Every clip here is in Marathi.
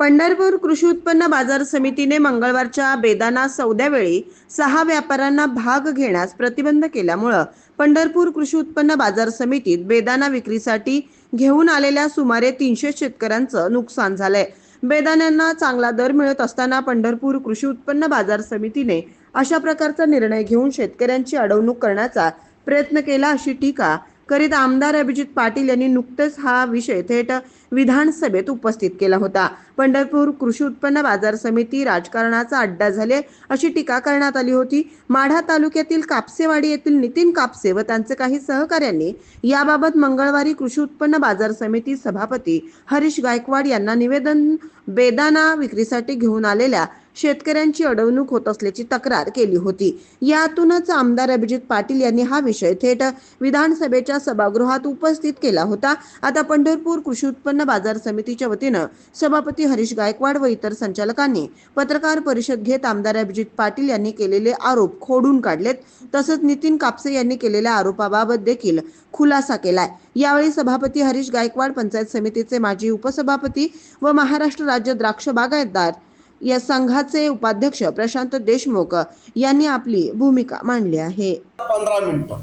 पंढरपूर कृषी उत्पन्न बाजार समितीने मंगळवारच्या बेदाना सौद्यावेळी सहा व्यापाऱ्यांना भाग घेण्यास प्रतिबंध केल्यामुळं पंढरपूर कृषी उत्पन्न बाजार समितीत बेदाना विक्रीसाठी घेऊन आलेल्या सुमारे तीनशे शेतकऱ्यांचं नुकसान झालंय. बेदाण्यांना चांगला दर मिळत असताना पंढरपूर कृषी उत्पन्न बाजार समितीने अशा प्रकारचा निर्णय घेऊन शेतकऱ्यांची अडवणूक करण्याचा प्रयत्न केला अशी टीका करीत आमदार अभिजित पाटील यांनी नुकतेच हा विषय थेट विधानसभेत उपस्थित केला होता. पंढरपूर कृषी उत्पन्न बाजार समिती राजकारणाचा अड्डा झाले अशी टीका करण्यात आली होती. माढा तालुक्यातील कापसेवाडी येथील नितीन कापसे व त्यांचे काही सहकाऱ्यांनी याबाबत मंगळवारी कृषी उत्पन्न बाजार समिती सभापती हरीश गायकवाड यांना निवेदन बेदाना विक्रीसाठी घेऊन आलेल्या शेतकऱ्यांची अडवणूक होत असल्याची तक्रार केली होती. यातूनच आमदार अभिजित पाटील यांनी हा विषय थेट विधानसभेच्या सभागृहात उपस्थित केला होता. आता पंढरपूर कृषी उत्पन्न बाजार समितीच्या वतीनं सभापती हरीश गायकवाड व इतर संचालकांनी पत्रकार परिषद घेत आमदार अभिजित पाटील यांनी केलेले आरोप खोडून काढलेत. तसंच नितीन कापसे यांनी केलेल्या आरोपाबाबत देखील खुलासा केलाय. यावेळी सभापती हरीश गायकवाड पंचायत समितीचे माजी उपसभापती व महाराष्ट्र राज्य द्राक्ष बागायतदार या संघाचे उपाध्यक्ष प्रशांत देशमुख यांनी आपली भूमिका मांडली आहे. पंधरा मिनिटं.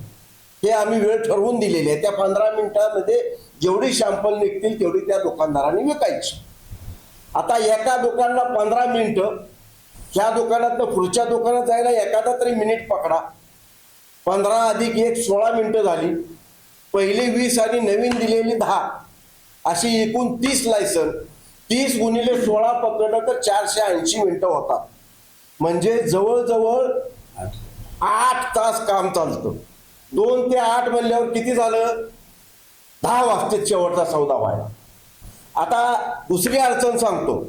हे आम्ही वेळ ठरवून दिलेली आहे. त्या पंधरा मिनिटामध्ये जेवढी शॅम्पल निघतील तेवढी त्या दुकानदारांनी विकायची. आता एका दुकानाला पंधरा मिनिटं ह्या दुकानातनं पुढच्या दुकानात जायला एखादा तरी मिनिट पकडा. पंधरा अधिक एक सोळा मिनिटं झाली. पहिली वीस आणि नवीन दिलेली दहा. अशी एकूण तीस लायसन तीस गुणिले सोळा पकडलं तर चारशे ऐंशी मिनिटं होतात. म्हणजे जवळजवळ आठ तास काम चालतं. दोन ते आठ म्हणल्यावर किती झालं? दहा वाजते शेवटचा सौदा व्हायला. आता दुसरी अडचण सांगतो.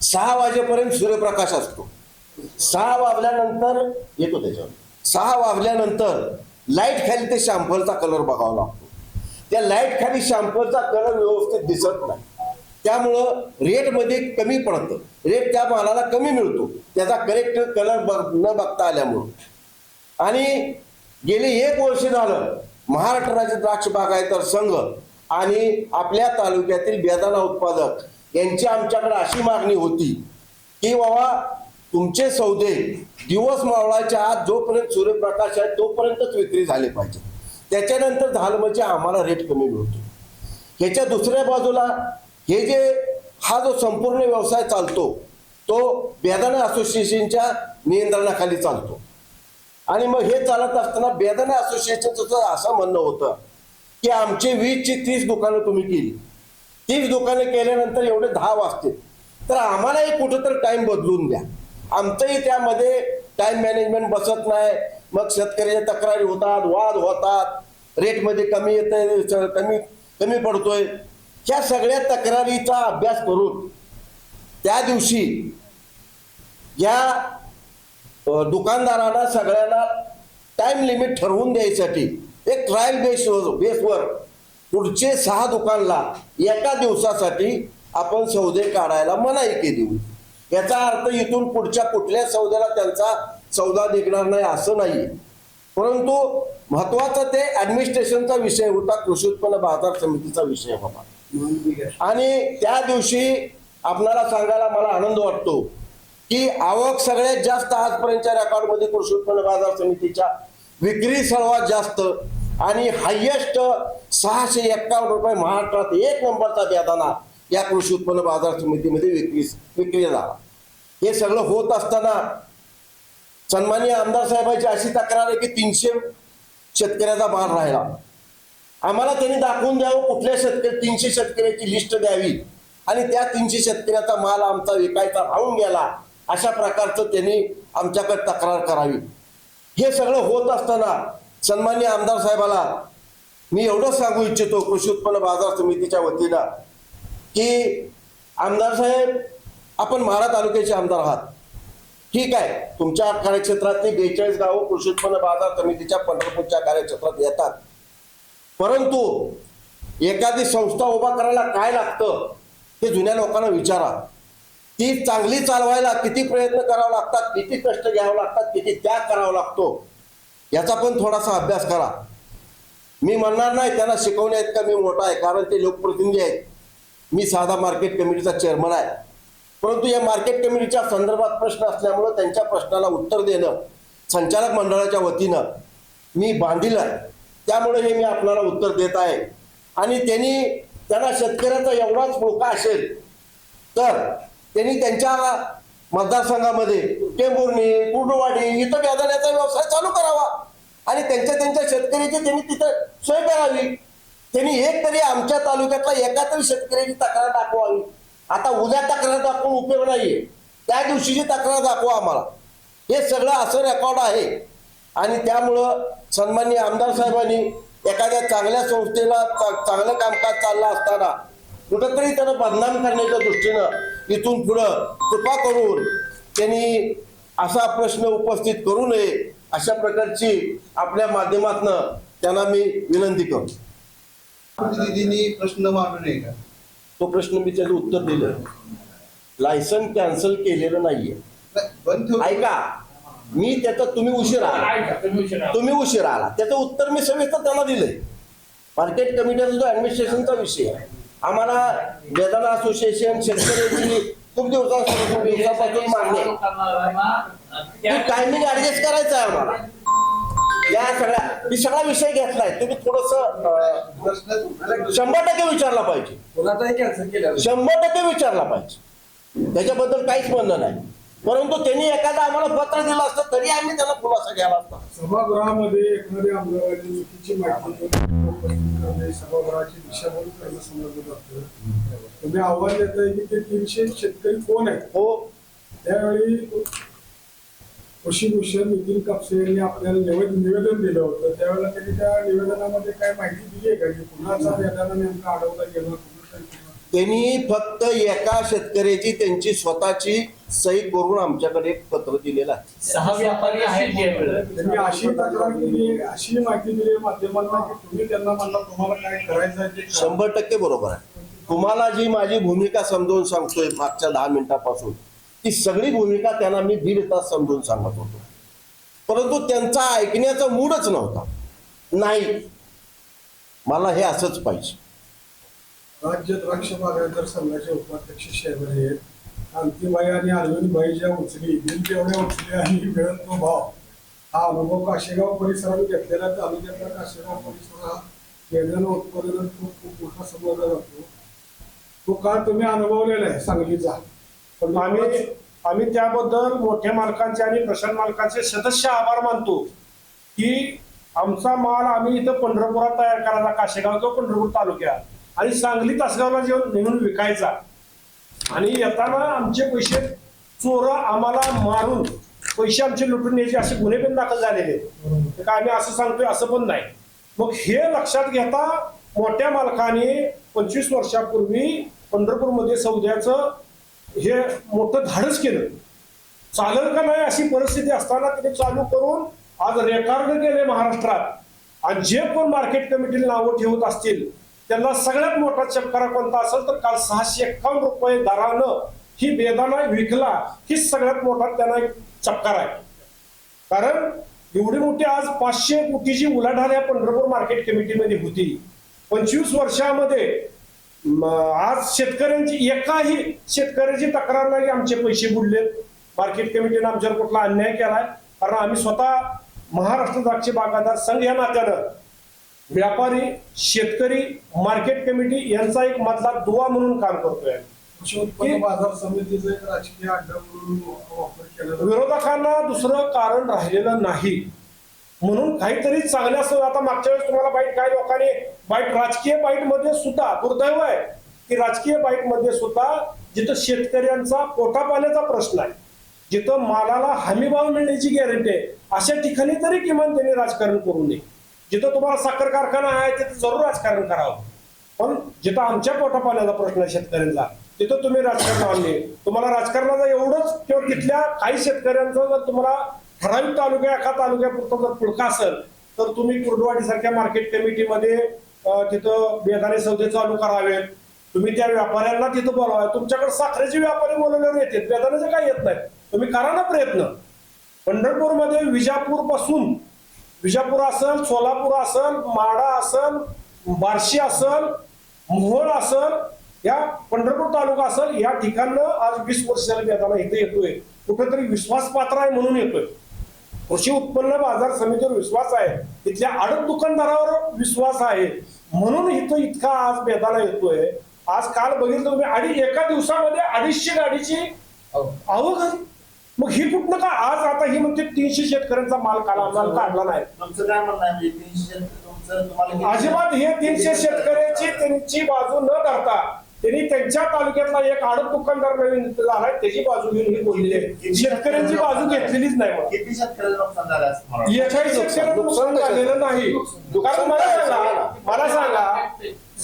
सहा वाजेपर्यंत सूर्यप्रकाश असतो. सहा वाजल्यानंतर येतो त्याच्यावर. सहा वाजल्यानंतर लाइट खाली ते शॅम्पलचा कलर बघावा लागतो. त्या लाइट खाली शॅम्पलचा कलर व्यवस्थित दिसत नाही. त्यामुळं रेटमध्ये कमी पडतं. रेट त्या मालाला कमी मिळतो. त्याचा करेक्ट कलर बघ न बघता आल्यामुळं. आणि गेली एक वर्ष झालं महाराष्ट्र राज्य द्राक्ष बागायतर संघ आणि आपल्या तालुक्यातील बेदाना उत्पादक यांची आमच्याकडे अशी मागणी होती की बाबा तुमचे सौदे दिवस मावळाच्या आत जोपर्यंत सूर्यप्रकाश आहे तोपर्यंतच विक्री झाले पाहिजे. त्याच्यानंतर झालं म्हणजे आम्हाला रेट कमी मिळतो. ह्याच्या दुसऱ्या बाजूला हे जे हा जो संपूर्ण व्यवसाय चालतो तो बेदाना असोसिएशनच्या नियंत्रणाखाली चालतो. आणि मग हे चालत असताना बेदाना असोसिएशनचं असं म्हणणं होतं की आमची वीसची तीस दुकानं तुम्ही केली. तीस दुकानं केल्यानंतर एवढे दहा वाजते तर आम्हालाही कुठंतरी टाईम बदलून द्या. आमचंही त्यामध्ये टाइम मॅनेजमेंट बसत नाही. मग शेतकऱ्याच्या तक्रारी होतात वाद होतात. रेटमध्ये कमी येत कमी कमी पडतोय. ह्या सगळ्या तक्रारीचा अभ्यास करून त्या दिवशी या दुकानदारांना सगळ्यांना टाइम लिमिट ठरवून द्यायसाठी एक ट्रायल बेस बेसवर पुढचे सहा दुकानला एका दिवसासाठी आपण सौदे काढायला मनाई केली होती. याचा अर्थ इथून पुढच्या कुठल्या सौद्याला त्यांचा सौदा निघणार नाही असं नाही. परंतु महत्त्वाचा ते ऍडमिनिस्ट्रेशनचा विषय होता कृषी उत्पन्न बाजार समितीचा विषय होता. आणि त्या दिवशी आपणाला सांगायला मला आनंद वाटतो की आवक सगळ्यात जास्त आजपर्यंतच्या रेकॉर्डमध्ये कृषी उत्पन्न बाजार समितीच्या विक्री सर्वात जास्त आणि हायेस्ट सहाशे एक्कावन्न रुपये महाराष्ट्रात एक नंबरचा बेदाना या कृषी उत्पन्न बाजार समितीमध्ये विक्री विक्री झाला हे सगळं होत असताना सन्माननीय आमदार साहेबांची अशी तक्रार आहे की तीनशे शेतकऱ्याचा माल राहिला. आम्हाला त्यांनी दाखवून द्यावं कुठल्या शेतकरी तीनशे शेतकऱ्याची लिस्ट द्यावी आणि त्या तीनशे शेतकऱ्याचा माल आमचा विकायचा राहून गेला. अशा प्रकारचं त्यांनी आमच्याकडे तक्रार करावी. हे सगळं होत असताना सन्मान्य आमदार साहेबाला मी एवढंच सांगू इच्छितो कृषी उत्पन्न बाजार समितीच्या वतीनं की आमदार साहेब आपण माढा तालुक्याचे आमदार आहात. ठीक आहे तुमच्या कार्यक्षेत्रातली बेचाळीस गावं कृषी उत्पन्न बाजार समितीच्या पंढरपूरच्या कार्यक्षेत्रात येतात. परंतु एखादी संस्था उभा करायला काय लागतं ते जुन्या लोकांना विचारा. ती चांगली चालवायला किती प्रयत्न करावे लागतात किती कष्ट घ्यावे लागतात किती त्याग करावा लागतो याचा पण थोडासा अभ्यास करा. मी म्हणणार नाही त्यांना शिकवण्यात का मी मोठा आहे कारण ते लोकप्रतिनिधी आहेत. मी साधा मार्केट कमिटीचा चेअरमन आहे. परंतु या मार्केट कमिटीच्या संदर्भात प्रश्न असल्यामुळं त्यांच्या प्रश्नाला उत्तर देणं संचालक मंडळाच्या वतीनं मी बांधील आहे. त्यामुळे हे मी आपल्याला उत्तर देत आहे. आणि त्यांनी त्यांना शेतकऱ्याचा एवढाच मोका असेल तर त्यांनी त्यांच्या मतदारसंघामध्ये टेंभुर्णी कुर्डुवाडी इथं व्याजण्याचा व्यवसाय चालू करावा. आणि त्यांच्या त्यांच्या शेतकऱ्याची त्यांनी तिथं सोय करावी. त्यांनी एक तरी आमच्या तालुक्यातला एका तरी शेतकऱ्याची तक्रार दाखवावी. आता उद्या तक्रार दाखवून उपयोग नाहीये. त्या दिवशीची तक्रार दाखवा आम्हाला. हे सगळं असं रेकॉर्ड आहे. आणि त्यामुळं सन्मान्य आमदार साहेबांनी एखाद्या चांगल्या संस्थेला चांगलं कामकाज चाललं असताना कुठंतरी त्यानं बदनाम करण्याच्या दृष्टीनं इथून पुढं कृपा करून त्यांनी असा प्रश्न उपस्थित करू नये अशा प्रकारची आपल्या माध्यमातनं त्यांना मी विनंती करतो. दिदींनी प्रश्न मांडू नये का? तो प्रश्न मी त्याचं उत्तर दिलं. लायसन कॅन्सल केलेलं नाहीये. ऐका मी त्याचं तुम्ही उशीर आला. तुम्ही उशीर आला. त्याचं उत्तर मी सविस्तर त्यांना दिलंय. मार्केट कमिटीचा जो ऍडमिनिस्ट्रेशनचा विषय आहे आम्हाला वेदांना असोसिएशन शेतकऱ्याची खूप दिवसापासून दिवसापासून मागणी आहे. टायमिंग ऍडजस्ट करायचं आहे आम्हाला. या सगळ्या मी सगळा विषय घेतलाय. तुम्ही थोडस शंभर टक्के विचारला पाहिजे. शंभर टक्के विचारला पाहिजे. त्याच्याबद्दल काहीच म्हणणं नाही. परंतु त्यांनी एखादा आम्हाला पत्र दिलं असतं तरी आम्ही त्याला खुलासा घ्यायला असता. सभागृहामध्ये एखाद्या सभागृहाची दिशाभूल करणं समजलं जातं. तुम्ही आव्हान देताय की ते तीनशे शेतकरी कोण आहेत? हो. त्यावेळी कृषी भूषण नितीन कापसे यांनी आपल्याला निवेदन निवेदन दिलं होतं. त्यावेळेला त्यांनी त्या निवेदनामध्ये काय माहिती दिली आहे का? की कुणाचा वेदाना नेमका अडवला गेला त्यांनी फक्त एका शेतकऱ्याची त्यांची स्वतःची सही करून आमच्याकडे एक पत्र दिलेलं आहे. सहा व्यापारी आहेत. जे त्यांनी अशी तक्रार केली अशी माहिती दिली माध्यमांना की तुम्ही त्यांना म्हणला तुम्हाला काय करायचं आहे ते करा. शंभर टक्के बरोबर आहे. तुम्हाला जी माझी भूमिका समजावून सांगतोय मागच्या दहा मिनिटापासून ती सगळी भूमिका त्यांना मी दीड तास समजून सांगत होतो. परंतु त्यांचा ऐकण्याचा मूडच नव्हता. नाही. मला हे असंच पाहिजे. राज्य द्राक्ष बागायतदार संघाचे उपाध्यक्ष साहेब आहेत. कांतीबाई आणि अरविंदबाई ज्या उचली दिल तेवढ्या उचली आणि मिळत तो भाव हा अनुभव काशेगाव परिसरात घेतलेला तालुक्यातला काशेगाव परिसर हा वेदना उत्पादनात खूप खूप मोठा समजला जातो तो काळ तुम्ही अनुभवलेला आहे सांगलीचा पण आम्ही आम्ही त्याबद्दल मोठ्या मालकांचे आणि प्रशांत मालकांचे सदस्य आभार मानतो की आमचा माल आम्ही इथं पंढरपुरात तयार करायचा काशेगाव किंवा पंढरपूर तालुक्यात आणि सांगली तासगावला जेव्हा नेऊन विकायचा. आणि येताना आमचे पैसे चोर आम्हाला मारून पैसे आमचे लुटून यायचे असे गुन्हे पण दाखल झालेले आहेत. काय आम्ही असं सांगतोय असं पण नाही. मग हे लक्षात घेता मोठ्या मालकाने पंचवीस वर्षापूर्वी पंढरपूरमध्ये सौद्याचं हे मोठं धाडस केलं. चालेल का नाही अशी परिस्थिती असताना तिने चालू करून आज रेकॉर्ड केले महाराष्ट्रात. आणि जे पण मार्केट कमिटीला नावं ठेवत असतील त्यांना सगळ्यात मोठा चपकारा कोणता असेल तर काल सहाशे एक्कावन्न रुपये दरानं ही बेदाना विकला ही सगळ्यात मोठा त्यांना एक चपकार आहे. कारण एवढी मोठी आज पाचशे कोटीची उलाढाल या पंढरपूर मार्केट कमिटीमध्ये होती. पंचवीस वर्षामध्ये आज शेतकऱ्यांची एकाही शेतकऱ्याची तक्रार नाही आमचे पैसे बुडलेत मार्केट कमिटीने आमच्यावर कुठला अन्याय केलाय? कारण आम्ही स्वतः महाराष्ट्र द्राक्ष बागायतदार संघ या नात्यानं व्यापारी शेतकरी मार्केट कमिटी यांचा एक मधला दुवा म्हणून काम करतोय. कृषी उत्पन्न बाजार समितीचा एक राजकीय अड्डा म्हणून वापर केला जातो. विरोधकांना दुसरं कारण राहिलेलं नाही. म्हणून काहीतरी चांगल्या आता मागच्या वेळेस तुम्हाला बाईट काय लोकांनी बाईट राजकीय बाईटमध्ये सुद्धा दुर्दैव आहे की राजकीय बाईटमध्ये सुद्धा जिथं शेतकऱ्यांचा पोटापाण्याचा प्रश्न आहे जिथं मालाला हमी भाव मिळण्याची गॅरंटी आहे अशा ठिकाणी तरी किमान त्यांनी राजकारण करू नये. जिथं तुम्हाला साखर कारखाना आहे तिथं जरूर राजकारण करावं. पण जिथं आमच्या पोटापाण्याचा प्रश्न आहे शेतकऱ्यांचा तिथं तुम्ही राजकारण आणले तुम्हाला राजकारणाचं एवढंच किंवा तिथल्या काही शेतकऱ्यांचं जर तुम्हाला ठराविक तालुक्या एका तालुक्यापुरतं जर पुळका असेल तर तुम्ही कुर्डवाडीसारख्या मार्केट कमिटीमध्ये तिथं बेदाने सौदे चालू करावेत. तुम्ही त्या व्यापाऱ्यांना तिथं बोलावे. तुमच्याकडे साखरेचे व्यापारी बोलवल्यावर येतात. बेदाण्याचे काय येत नाही. तुम्ही करा ना प्रयत्न. पंढरपूरमध्ये विजापूरपासून विजापूर असल सोलापूर असल माडा असल बार्शी असल मोहोळ असल या पंढरपूर तालुका असल या ठिकाणं आज वीस वर्ष झाली बेदाना इथे येतोय. कुठेतरी विश्वास पात्र आहे म्हणून येतोय. कृषी उत्पन्न बाजार समितीवर विश्वास आहे. तिथल्या आडत दुकानदारावर विश्वास आहे. म्हणून इथं इतका आज बेदाना येतोय. आज काल बघितलं तुम्ही अडी एका दिवसामध्ये अडीचशे गाडीची आवक आहे मग ही कुठनं का आज आता ही म्हणते तीनशे शेतकऱ्यांचा माल काढला माल काढला नाही. तुमचं काय म्हणणं आहे? म्हणजे तीनशे तुमचं तुम्हाला किती- अजिबात हे तीनशे शेतकऱ्याची त्यांची बाजू न धरता त्यांनी त्यांच्या तालुक्यातला एक आडत दुकानदार नवीन झालाय त्याची बाजू घेऊन ही बोललेली आहे शेतकऱ्यांची बाजू घेतलेलीच नाही मग. किती शेतकऱ्याचं नुकसान झालं असं मला वाटतं? एकाही शेतकऱ्याचं नुकसान झालेलं नाही. कारण मला सांगा मला सांगा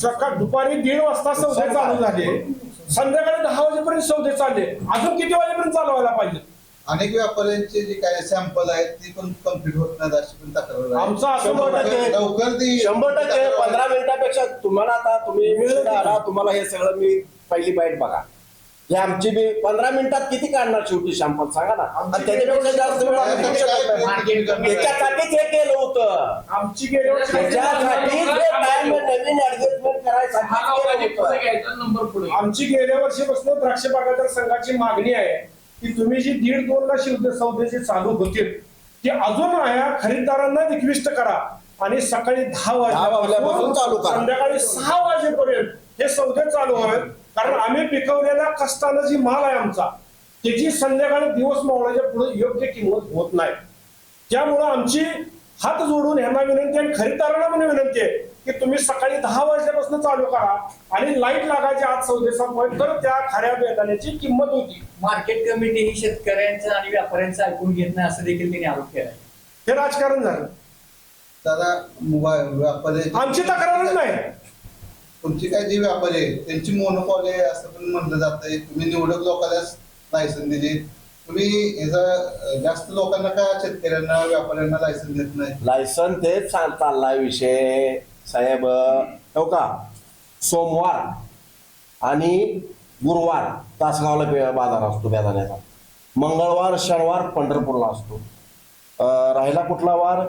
सकाळ दुपारी दीड वाजता सौदे चालू झाले. संध्याकाळी दहा वाजेपर्यंत सौदे चालले. अजून किती वाजेपर्यंत चालवायला पाहिजे? अनेक व्यापाऱ्यांचे जे काय सॅम्पल आहेत ते पण कंप्लीट होत नाहीत अशी पण तक्रार आहे. आमचं असं मत आहे टक्के. लवकर ती शंभर टक्के पंधरा मिनिटापेक्षा तुम्हाला आता तुम्ही आला तुम्हाला हे सगळं मी पहिली बाईट बघा. हे आमची मी पंधरा मिनिटात किती काढणार शेवटी शॅम्पल सांगा ना. आणि त्याच्यापेक्षा जास्त वेळ आम्ही घेऊ शकत नाही. त्याच्यासाठीच हे केलं होतं. आमची गेल्या वर्षी त्याच्यासाठीच हे टाइम नवीन ऍडजस्टमेंट करायसाठी केलं होतं. नंबर पुढे. आमची गेल्या वर्षीपासून द्राक्ष बागायतर संघाची मागणी आहे. की तुम्ही जी दीड दोन ला शिवते सौदेचे चालू होतील ती अजून आहे खरीददारांना निकृष्ट करा. आणि सकाळी दहा वाजल्यापासून. संध्याकाळी सहा वाजेपर्यंत हे सौदे चालू आहेत कारण आम्ही पिकवलेल्या कष्टानं जी माल आहे आमचा त्याची संध्याकाळी दिवस मावळाच्या पुढे योग्य किंमत होत नाही. त्यामुळं आमची हात जोडून यांना विनंती आणि खरीददारांना पण विनंती आहे. की तुम्ही सकाळी दहा वाजल्यापासून चालू करा आणि लाइट लागायची आज सौदे संपवाय तर त्या खऱ्या बेदाण्याची किंमत होती. मार्केट कमिटी ही शेतकऱ्यांचं आणि व्यापाऱ्यांचं ऐकून घेत नाही असं देखील त्यांनी आरोप केलाय. हे राजकारण झालं. दादा मोबाईल व्यापारी आमची तक्रारच नाही. तुमची काय जी व्यापारी आहे? त्यांची मोनोपॉली आहे असं पण म्हणलं जातंय तुम्ही निवडक लोकांना लायसन दिली. तुम्ही याचा अं, जास्त लोकांना का शेतकऱ्यांना व्यापाऱ्यांना लायसन देत नाही? लायसन तेच चाल- चाललाय विषय. साहेब हो का? सोमवार आणि गुरुवार तासगावला बाजार असतो बेदाण्याचा. मंगळवार शनिवार पंढरपूरला असतो. राहिला कुठला वार?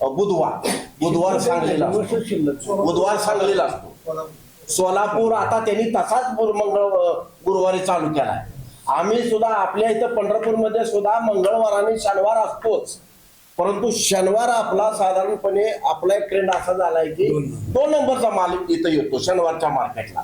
बुधवार. बुधवार सांगलीला बुधवार सांगलीला असतो. सोलापूर. आता त्यांनी तसाच मंगळ गुरुवारी चालू केलाय. आम्ही सुद्धा आपल्या इथं पंढरपूरमध्ये सुद्धा मंगळवार आणि शनिवार असतोच. परंतु शनिवार आपला साधारणपणे आपला एक ट्रेंड असा झालाय की दोन नंबरचा माल इथं येतो शनिवारच्या मार्केटला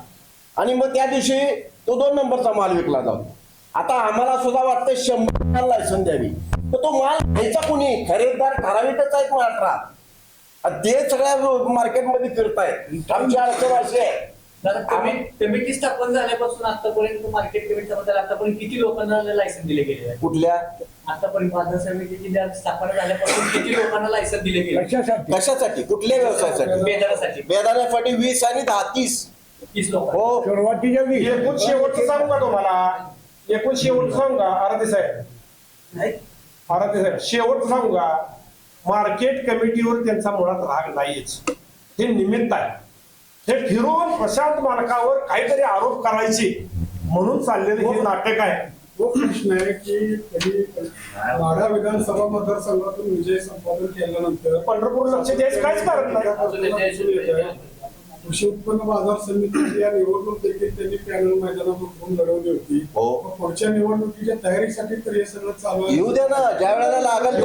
आणि मग त्या दिवशी तो दोन नंबरचा माल विकला जातो. आता आम्हाला सुद्धा वाटतं शंभर लायसन द्यावी. तर तो माल घ्यायचा कुणी? खरेदीदार ठराविकच आहेत महाराष्ट्रात ते सगळ्या मार्केटमध्ये फिरतायत. आमची अडचण अशी आहे कमिटी स्थापन झाल्यापासून आतापर्यंत मार्केट कमिटी स्थापन झाल्या आतापर्यंत किती लोकांना लायसन दिले गेले आहे कुठल्या? आतापर्यंत बाजार समितीची ज्या स्थापना झाल्यापासून किती लोकांना लायसन दिले गेले कशासाठी? कुठल्या व्यवसायासाठी? बेदारासाठी बेदाण्यासाठी वीस आणि दहा तीस. तीस लोक. हो. एकूण शेवटचं सांगू का तुम्हाला? एकूण शेवटचं सांगू का? आरती साहेब. आरती साहेब शेवटचं सांगू का? मार्केट कमिटीवर त्यांचा मुळात राग नाहीच हे निमित्त आहे. हे फिरून प्रशांत मालकावर काहीतरी आरोप करायचे. म्हणून चाललेलं हे नाटक आहे. तो प्रश्न आहे की त्यांनी माढा विधानसभा मतदारसंघातून विजय संपादन केल्यानंतर पंढरपूर लक्ष द्यायचं काहीच कारण नाही. कृषी उत्पन्न बाजार समितीची या निवडणूक देखील त्यांनी पॅनल मैदानात उतरून लढवली होती. हो. पुढच्या निवडणुकीच्या तयारीसाठी तर हे सगळं चालू आहे. येऊ द्या ना. ज्या वेळेला लागेल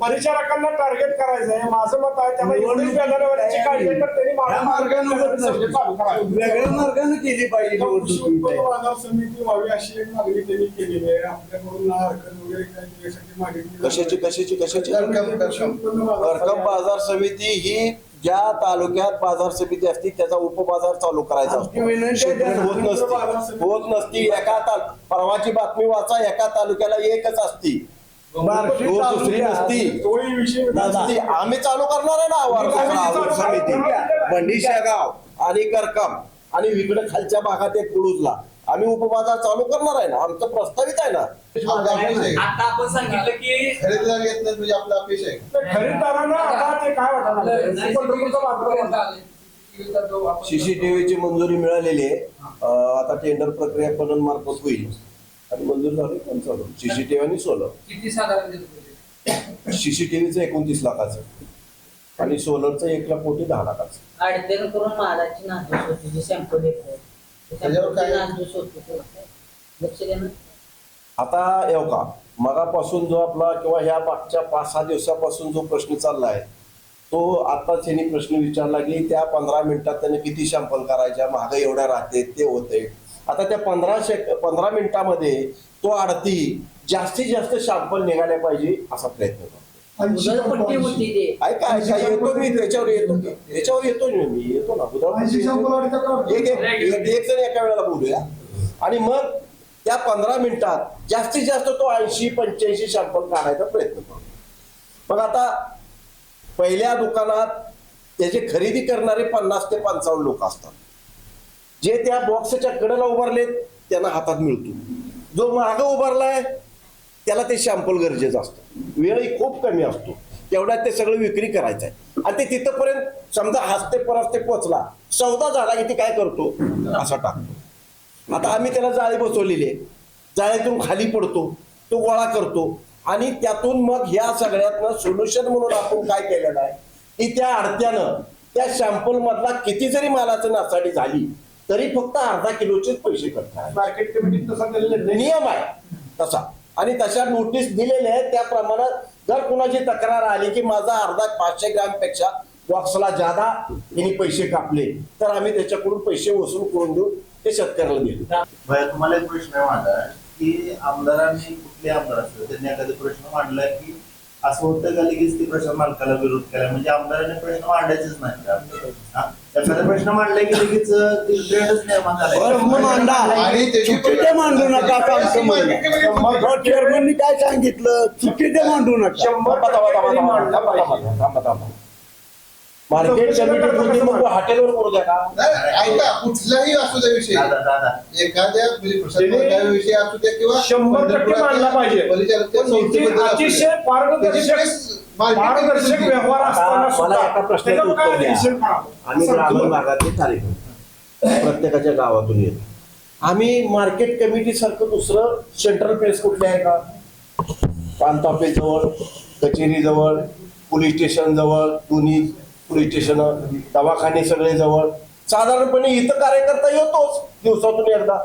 परिचारकांना टार्गेट करायचं आहे. माझं मत आहे. त्याला एवढीच बॅनरवरची काढली तर त्यांनी मार्गाने वेगळ्या मार्गाने केली पाहिजे बाजार समिती व्हावी अशी एक मागणी त्यांनी केलेली आहे. आपल्याकडून हरकत वगैरे काय कशाची कशाची कशाची? उत्पन्न बाजार समिती- ही ज्या तालुक्यात बाजार समिती असती त्याचा उपबाजार चालू करायचा होत नसती होत नसती एका ताल परवाची बातमी वाचा एका तालुक्याला एकच असती. हो, दुसरी नसती. तोही विषय नसती. आम्ही चालू करणार आहे ना वारसा समिती बंडी शेगाव आणि करकम. आणि इकडे खालच्या भागात एक कुडूजला आम्ही उपबाजार चालू करणार आहे ना. आमचं प्रस्तावित आहे ना. आता आपण सांगितलं की खरेदीदार येत नाही म्हणजे आपला अपेक्षा आहे. खरेदीदारांना आता ते काय वाटणार पंढरपूरचा वापर सीसीटीव्हीची मंजुरी मिळालेली आहे. अं, आता टेंडर प्रक्रिया पणन मार्फत होईल. आणि मंजूर झाली पण चालू. सीसीटीव्ही आणि सोलर. किती साधारण सीसीटीव्हीचं एकोणतीस लाखाचं. आणि सोलरचं एक लाख कोटी दहा लाखाचं. अडचण करून महाराजची नासधूस होती जे सॅम्पल येत आहे ते त्याच्यावर काय? सॅम्पलची नासधूस होती ते लक्ष द्या ना. आता येऊ का? मगापासून जो आपला किंवा ह्या मागच्या पाच सहा दिवसापासून जो प्रश्न चाललाय तो आताच यांनी प्रश्न विचारला की त्या पंधरा मिनिटात त्याने किती शॅम्पल करायच्या? महाग एवढ्या राहते ते होते आता त्या पंधरा शेक पंधरा मिनिटामध्ये तो आडती जास्तीत जास्त शॅम्पल निघाले पाहिजे असा प्रयत्न करतो. येतो मी त्याच्यावर येतो. त्याच्यावर येतो मी येतो ना. करा. एक जण एका वेळेला बोलूया. आणि मग त्या पंधरा मिनिटात जास्तीत जास्त तो ऐंशी पंच्याऐंशी शॅम्पल काढायचा प्रयत्न करतो. मग आता पहिल्या दुकानात त्याची खरेदी करणारे पन्नास ते पंचावन्न लोक असतात. जे त्या बॉक्सच्या कडेला उभारलेत त्यांना हातात मिळतो. जो मागं उभारलाय त्याला ते शॅम्पल गरजेचं असतं. वेळही खूप कमी असतो. तेवढ्यात ते सगळं विक्री करायचं आहे आणि ते तिथंपर्यंत समजा हस्ते परस्ते पोचला सौदा झाला की ते काय करतो? असा टाकतो. आता आम्ही त्याला जाळी बसवलेली आहे. जाळीतून खाली पडतो तो गोळा करतो. आणि त्यातून मग ह्या सगळ्यातनं सोल्युशन म्हणून आपण काय केलेलं आहे? की त्या अडत्यानं त्या शॅम्पल मधला किती जरी मालाचं नासाडी झाली तरी फक्त अर्धा किलोचेच पैसे करतात मार्केट कमिटीत तसा. नियम आहे. तसा. आणि तशा नोटीस दिलेल्या आहेत त्या प्रमाणात जर कुणाची तक्रार आली की माझा अर्धा पाचशे ग्रॅमपेक्षा बॉक्सला जादा यांनी पैसे कापले तर आम्ही त्याच्याकडून पैसे वसूल करून देऊ ते शेतकऱ्याला भैया तुम्हाला एक प्रश्न आहे माझा की आमदारांनी कुठले आमदार असतील त्यांनी एखादा प्रश्न मांडलाय की असं होतं का लगेच ते प्रश्न मालकाला विरोध केला. म्हणजे आमदारांनी प्रश्न मांडायचेच नाही का? हा? एखादा प्रश्न मांडलाय की लगेच ट्रेंडच निर्माण मांडू. नका चेअरमननी काय सांगितलं? चुकीचे मांडू नका. शंभर मार्केट कमिटी बोलते मग हॉटेलवर करू द्या का? नाही, ऐका कुठलाही असू द्या विषय. दादा दादा. एखाद्या म्हणजे त्याने विषय असू द्या किंवा शंभर टक्के पाहिजे. परिचारकच्या पण इथे संस्थेबद्दल असू द्या. अतिशय पारदर्शक त्याच्यामुळे marketing पारदर्शक कमिटी- व्यवहार असताना मला सुद्धा एका प्रश्नाचं त्याच्यावर उत्तर काय द्या. निरीक्षण करावं? आम्ही ग्रामीण भागातले कार्यकर्ते प्रत्येकाच्या गावातून येतो. आम्ही मार्केट कमिटी सारखं दुसरं सेंट्रल प्लेस कुठले आहे का? प्रांत ऑफिस जवळ कचेरी जवळ पोलीस स्टेशन जवळ दोन्ही पोलीस स्टेशन दवाखाने सगळे जवळ. साधारणपणे इथं कार्यकर्ता येतोच दिवसातून एकदा.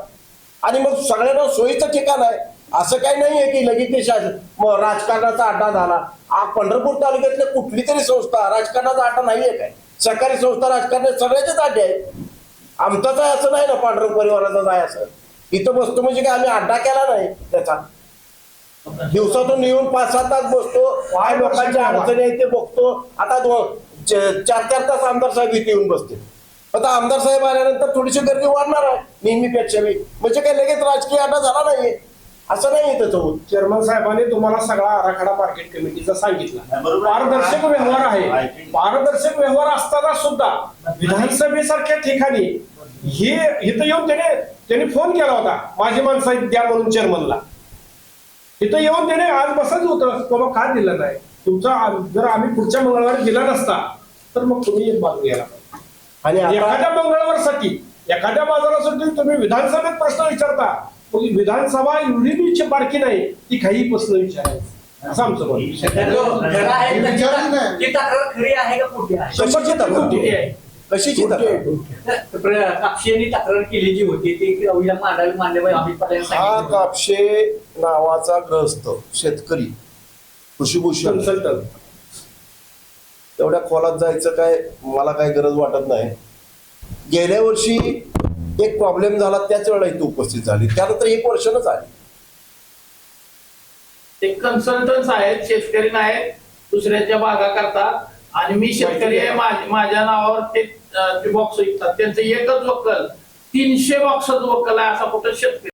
आणि मग सगळ्यांना सोयीचं ठिकाण आहे. असं काही नाही आहे की लगेच राजकारणाचा अड्डा झाला. पंढरपूर तालुक्यातल्या कुठली तरी संस्था राजकारणाचा अड्डा नाहीये काय? सरकारी संस्था राजकारणात सगळ्याचेच अड्डे आहेत. आमचाच आहे असं नाही ना पांढरपूर परिवाराचाच आहे असं. इथं बसतो म्हणजे काय आम्ही अड्डा केला नाही त्याचा. दिवसातून येऊन पाच सात तास बसतो. काय लोकांच्या अडचणी आहेत ते बघतो. आता चार चार तास आमदार साहेब इथे येऊन बसते आता आमदार साहेब आल्यानंतर थोडीशी गर्दी वाढणार आहे नेहमीपेक्षा बी म्हणजे काही लगेच राजकीय अड्डा झाला नाहीये. असं नाही त्याचं होत चेअरमन साहेबांनी तुम्हाला सगळा आराखडा मार्केट कमिटीचा सांगितला. पारदर्शक व्यवहार आहे. पारदर्शक व्यवहार असताना सुद्धा विधानसभेसारख्या ठिकाणी हे इथं येऊन त्याने त्यांनी फोन केला होता माझी माणसं द्या म्हणून चेअरमनला. इथं येऊन त्याने आज बसत होतं बाबा का दिलं नाही? तुमचा जर आम्ही पुढच्या मंगळवारी दिला नसता तर मग तुम्ही एक बाजू घ्यायला. आणि एखाद्या मंगळवारसाठी एखाद्या बाजारासाठी तुम्ही विधानसभेत प्रश्न विचारता मग ही विधानसभा एवढी बी बारकी नाही ती काही प्रश्न विचारायचं असं आमचं मी. कशीची कापशेंनी तक्रार केली जी होती ती हा कापशे नावाचा ग्रस्त शेतकरी कृषीभूषण कन्सल्टंट तेवढ्या खोलात जायचं काय मला काय गरज वाटत नाही. गेल्या वर्षी एक प्रॉब्लेम झाला त्याच वेळेला इथे उपस्थित झाली. त्यानंतर एक वर्षानच आली. ते कन्सल्टन्स आहेत शेतकरी नाहीत दुसऱ्याच्या बागा करतात. आणि मी शेतकरी आहे माझ- माझ्या नावावर ते बॉक्स विकतात. त्यांचं एकच वक्कल तीनशे बॉक्सच वक्कल आहे असा कुठं शेतकरी